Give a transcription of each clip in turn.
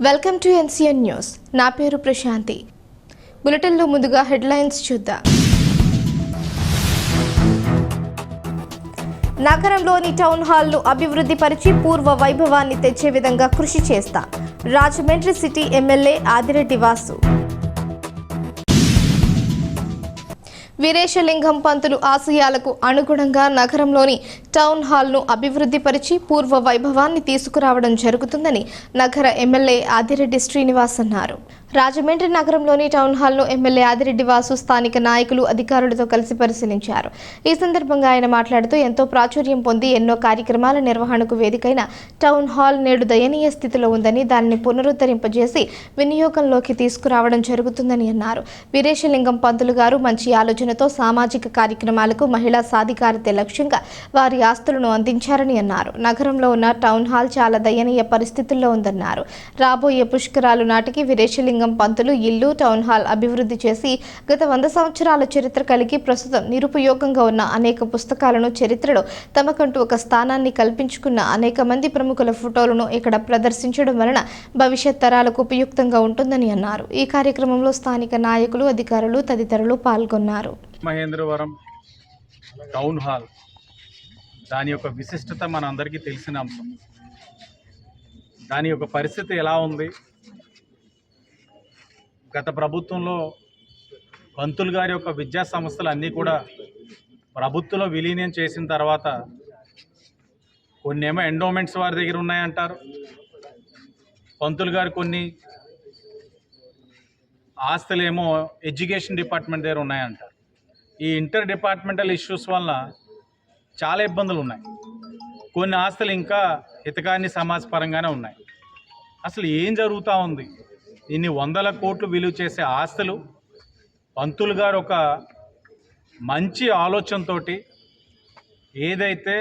Welcome to NCN news. నా పేరు ప్రశాంతి. బులెటిన్లో ముందుగా హెడ్లైన్స్ చూద్దాం. నగరంలోని టౌన్ హాల్ను అభివృద్ధి పరిచి పూర్వ వైభవాన్ని తెచ్చే విధంగా కృషి చేస్తా. Rajahmundry city MLA Adireddy Vasu. Veeresalingam Pantulu ఆశయాలకు అనుగుణంగా నగరంలోని టౌన్ హాల్ను అభివృద్ధిపరిచి పూర్వ వైభవాన్ని తీసుకురావడం జరుగుతుందని నగర ఎమ్మెల్యే ఆదిరెడ్డి శ్రీనివాస్ అన్నారు. రాజమండ్రి నగరంలోని టౌన్ హాల్లో ఎమ్మెల్యే ఆదిరెడ్డి వాసు స్థానిక నాయకులు అధికారులతో కలిసి పరిశీలించారు. ఈ సందర్భంగా ఆయన మాట్లాడుతూ ఎంతో ప్రాచుర్యం పొంది ఎన్నో కార్యక్రమాల నిర్వహణకు వేదికైన టౌన్ హాల్ నేడు దయనీయ స్థితిలో ఉందని దానిని పునరుద్ధరింపజేసి వినియోగంలోకి తీసుకురావడం జరుగుతుందని అన్నారు. వీరేశలింగం పంతులు గారు మంచి ఆలోచనతో సామాజిక కార్యక్రమాలకు మహిళా సాధికారత లక్ష్యంగా వారి ఆస్తులను అందించారని అన్నారు. నగరంలో ఉన్న టౌన్ హాల్ చాలా దయనీయ పరిస్థితుల్లో ఉందన్నారు. రాబోయే పుష్కరాలు నాటికి వీరేశలింగం పంతులు ఇల్లు టౌన్ హాల్ అభివృద్ధి చేసి గత వంద సంవత్సరాల చరిత్ర కలిగి ప్రస్తుతం నిరుపయోగంగా ఉన్న అనేక పుస్తకాలను చరిత్రలో తమకంటూ ఒక స్థానాన్ని కల్పించుకున్న అనేక మంది ప్రముఖుల ఫోటోలను ఇక్కడ ప్రదర్శించడం వలన భవిష్యత్ తరాలకు ఉపయుక్తంగా ఉంటుందని అన్నారు. ఈ కార్యక్రమంలో స్థానిక నాయకులు అధికారులు తదితరులు పాల్గొన్నారు. Mahendravaram town hall. దాని యొక్క విశిష్టత మనందరికీ తెలిసిన అంశం. దాని యొక్క పరిస్థితి ఎలా ఉంది? గత ప్రభుత్వంలో పంతులు గారి యొక్క విద్యా సంస్థలు అన్నీ కూడా ప్రభుత్వంలో విలీనం చేసిన తర్వాత కొన్ని ఏమో ఎండోమెంట్స్ వారి దగ్గర ఉన్నాయంటారు. పంతులు గారు కొన్ని ఆస్తులేమో ఎడ్యుకేషన్ డిపార్ట్మెంట్ దగ్గర ఉన్నాయంటారు. ఈ ఇంటర్ డిపార్ట్మెంటల్ ఇష్యూస్ వలన చాలా ఇబ్బందులు ఉన్నాయి. కొన్ని ఆస్తులు ఇంకా హితకాన్ని సమాజపరంగానే ఉన్నాయి. అసలు ఏం జరుగుతూ ఉంది? ఇన్ని వందల కోట్లు విలువ చేసే ఆస్తులు పంతులు గారు ఒక మంచి ఆలోచనతో ఏదైతే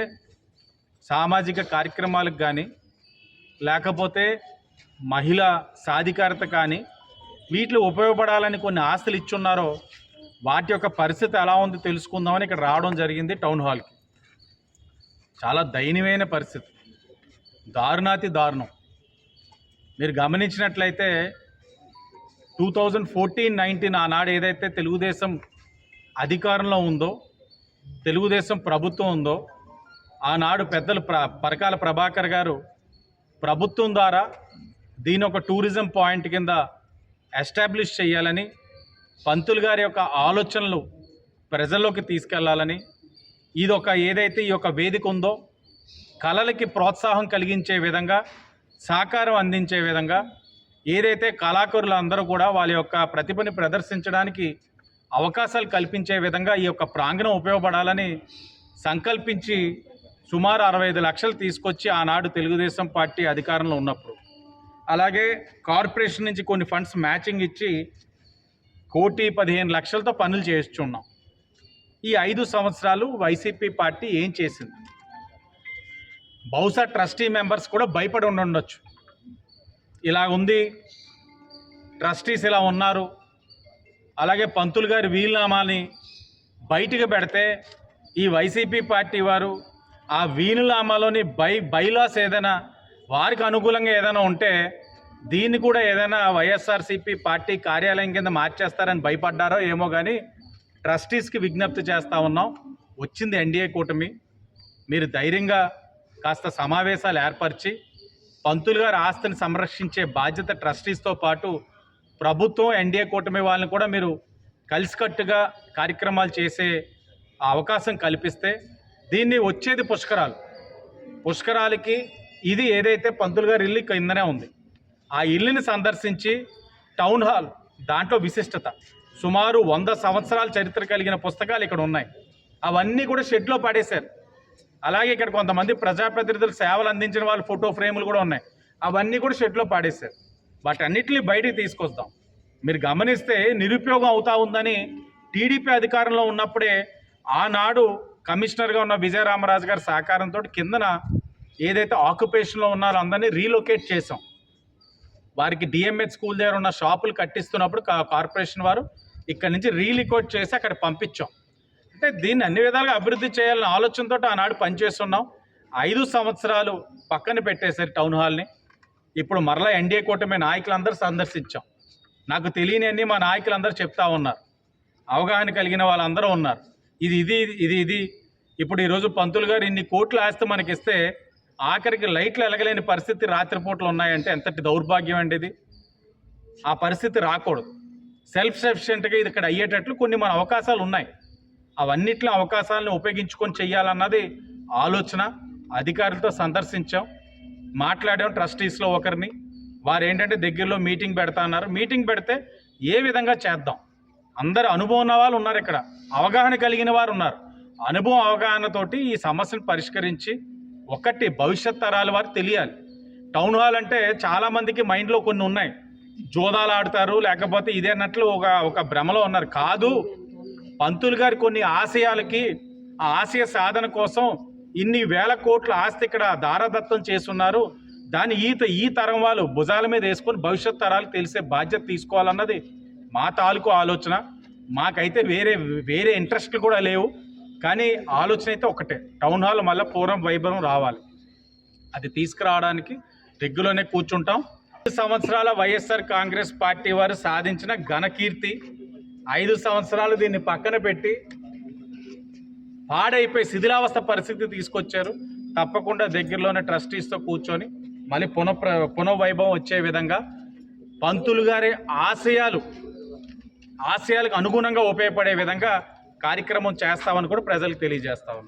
సామాజిక కార్యక్రమాలకు కానీ లేకపోతే మహిళా సాధికారత కానీ వీటిలో ఉపయోగపడాలని కొన్ని ఆస్తులు ఇచ్చున్నారో వాటి యొక్క పరిస్థితి ఎలా ఉంది తెలుసుకుందామని ఇక్కడ రావడం జరిగింది టౌన్ హాల్కి. చాలా దయనీయమైన పరిస్థితి. దారుణాతి దారుణం. మీరు గమనించినట్లయితే టూ థౌజండ్ ఫోర్టీన్ నైన్టీన్ ఆనాడు ఏదైతే తెలుగుదేశం అధికారంలో ఉందో తెలుగుదేశం ప్రభుత్వం ఉందో ఆనాడు పెద్దలు ప్ర పరకాల ప్రభాకర్ గారు ప్రభుత్వం ద్వారా దీని ఒక టూరిజం పాయింట్ కింద ఎస్టాబ్లిష్ చేయాలని పంతులు గారి యొక్క ఆలోచనలు ప్రజల్లోకి తీసుకెళ్ళాలని ఇది ఒక ఏదైతే ఈ యొక్క వేదిక ఉందో కళలకి ప్రోత్సాహం కలిగించే విధంగా సహకారం అందించే విధంగా ఏదైతే కళాకారులు అందరూ కూడా వాళ్ళ యొక్క ప్రతిభని ప్రదర్శించడానికి అవకాశాలు కల్పించే విధంగా ఈ యొక్క ప్రాంగణం ఉపయోగపడాలని సంకల్పించి సుమారు అరవై ఐదు లక్షలు తీసుకొచ్చి ఆనాడు తెలుగుదేశం పార్టీ అధికారంలో ఉన్నప్పుడు. అలాగే కార్పొరేషన్ నుంచి కొన్ని ఫండ్స్ మ్యాచింగ్ ఇచ్చి కోటి పదిహేను లక్షలతో పనులు చేస్తున్నాం ఈ ఐదు సంవత్సరాలు వైసీపీ పార్టీ ఏం చేసింది? బహుశా ట్రస్టీ మెంబర్స్ కూడా భయపడి ఉండొచ్చు ఇలా ఉంది. ట్రస్టీస్ ఇలా ఉన్నారు. అలాగే పంతులు గారి వీలునామాని బయటికి పెడితే ఈ వైసీపీ పార్టీ వారు ఆ వీలునామాలోని బై బైలాస్ ఏదైనా వారికి అనుకూలంగా ఏదైనా ఉంటే దీన్ని కూడా ఏదైనా వైఎస్ఆర్సీపీ పార్టీ కార్యాలయం కింద మార్చేస్తారని భయపడ్డారో ఏమో కానీ ట్రస్టీస్కి విజ్ఞప్తి చేస్తూ ఉన్నాం. వచ్చింది ఎన్డీఏ కూటమి. మీరు ధైర్యంగా కాస్త సమావేశాలు ఏర్పరిచి పంతులు గారి ఆస్తిని సంరక్షించే బాధ్యత ట్రస్టీస్తో పాటు ప్రభుత్వం ఎన్డీఏ కూటమి వాళ్ళని కూడా మీరు కలిసికట్టుగా కార్యక్రమాలు చేసే అవకాశం కల్పిస్తే దీన్ని వచ్చేది పుష్కరాలు. పుష్కరాలకి ఇది ఏదైతే పంతులు గారి ఇల్లు కిందనే ఉంది. ఆ ఇల్లుని సందర్శించి టౌన్ హాల్ దాంట్లో విశిష్టత. సుమారు వంద సంవత్సరాల చరిత్ర కలిగిన పుస్తకాలు ఇక్కడ ఉన్నాయి. అవన్నీ కూడా షెడ్లో పడేశారు. అలాగే ఇక్కడ కొంతమంది ప్రజాప్రతినిధులు సేవలు అందించిన వాళ్ళ ఫోటో ఫ్రేములు కూడా ఉన్నాయి. అవన్నీ కూడా షెడ్లో పాడేశారు. వాటన్నిటిని బయటికి తీసుకొస్తాం. మీరు గమనిస్తే నిరుపయోగం అవుతా ఉందని టీడీపీ అధికారంలో ఉన్నప్పుడే ఆనాడు కమిషనర్గా ఉన్న విజయరామరాజు గారి సహకారంతో కిందన ఏదైతే ఆక్యుపేషన్లో ఉన్నారో అందరినీ రీలొకేట్ చేసాం వారికి డిఎంహెచ్ స్కూల్ దగ్గర ఉన్న షాపులు కట్టిస్తున్నప్పుడు కార్పొరేషన్ వారు ఇక్కడ నుంచి రీలికోట్ చేసి అక్కడ పంపించాం. అంటే దీన్ని అన్ని విధాలుగా అభివృద్ధి చేయాలనే ఆలోచనతో ఆనాడు పనిచేస్తున్నాం. ఐదు సంవత్సరాలు పక్కన పెట్టేశారు టౌన్ హాల్ని. ఇప్పుడు మరలా ఎన్డీఏ కూటమి నాయకులందరూ సందర్శించాం. నాకు తెలియనివన్నీ మా నాయకులందరూ చెప్తా ఉన్నారు. అవగాహన కలిగిన వాళ్ళందరూ ఉన్నారు. ఇది ఇది ఇది ఇది. ఇప్పుడు ఈరోజు పంతులు గారు ఇన్ని కోట్లు ఆస్తి మనకి ఇస్తే ఆఖరికి లైట్లు ఎలగలేని పరిస్థితి రాత్రిపూట్లు ఉన్నాయంటే ఎంతటి దౌర్భాగ్యం అండి ఇది. ఆ పరిస్థితి రాకూడదు. సెల్ఫ్ సఫిషియెంట్గా ఇది ఇక్కడ అయ్యేటట్లు కొన్ని మన అవకాశాలు ఉన్నాయి. అవన్నిట్లో అవకాశాలను ఉపయోగించుకొని చేయాలన్నది ఆలోచన. అధికారులతో సందర్శించాం. మాట్లాడాం ట్రస్టీస్లో ఒకరిని. వారు ఏంటంటే దగ్గరలో మీటింగ్ పెడతా అన్నారు. మీటింగ్ పెడితే ఏ విధంగా చేద్దాం? అందరు అనుభవం ఉన్న వాళ్ళు ఉన్నారు ఇక్కడ. అవగాహన కలిగిన వారు ఉన్నారు. అనుభవం అవగాహనతోటి ఈ సమస్యను పరిష్కరించి ఒకటి భవిష్యత్ తరాల వారు తెలియాలి. టౌన్ హాల్ అంటే చాలామందికి మైండ్లో కొన్ని ఉన్నాయి. జోదాలు ఆడతారు లేకపోతే ఇదేనట్లు ఒక ఒక భ్రమలో ఉన్నారు. కాదు పంతులు గారి కొన్ని ఆశయాలకి ఆ ఆశయ సాధన కోసం ఇన్ని వేల కోట్ల ఆస్తి ఇక్కడ దారదత్తం చేస్తున్నారు. దాన్ని ఈత ఈ తరం వాళ్ళు భుజాల మీద వేసుకొని భవిష్యత్ తరాలు తెలిసే బాధ్యత తీసుకోవాలన్నది మా తాలూకు ఆలోచన. మాకైతే వేరే వేరే ఇంట్రెస్ట్లు కూడా లేవు. కానీ ఆలోచన అయితే ఒకటే. టౌన్ హాల్ మళ్ళీ పూర్వం వైభవం రావాలి. అది తీసుకురావడానికి దిగ్గులోనే కూర్చుంటాం. సంవత్సరాల వైఎస్ఆర్ కాంగ్రెస్ పార్టీ వారు సాధించిన ఘనకీర్తి ఐదు సంవత్సరాలు దీన్ని పక్కన పెట్టి పాడైపోయి శిథిలావస్థ పరిస్థితి తీసుకొచ్చారు. తప్పకుండా దగ్గరలోనే ట్రస్టీస్తో కూర్చొని మళ్ళీ పునః పునఃవైభవం వచ్చే విధంగా పంతులు గారి ఆశయాలు ఆశయాలకు అనుగుణంగా ఉపయోగపడే విధంగా కార్యక్రమం చేస్తామని కూడా ప్రజలకు తెలియజేస్తా ఉన్నాం.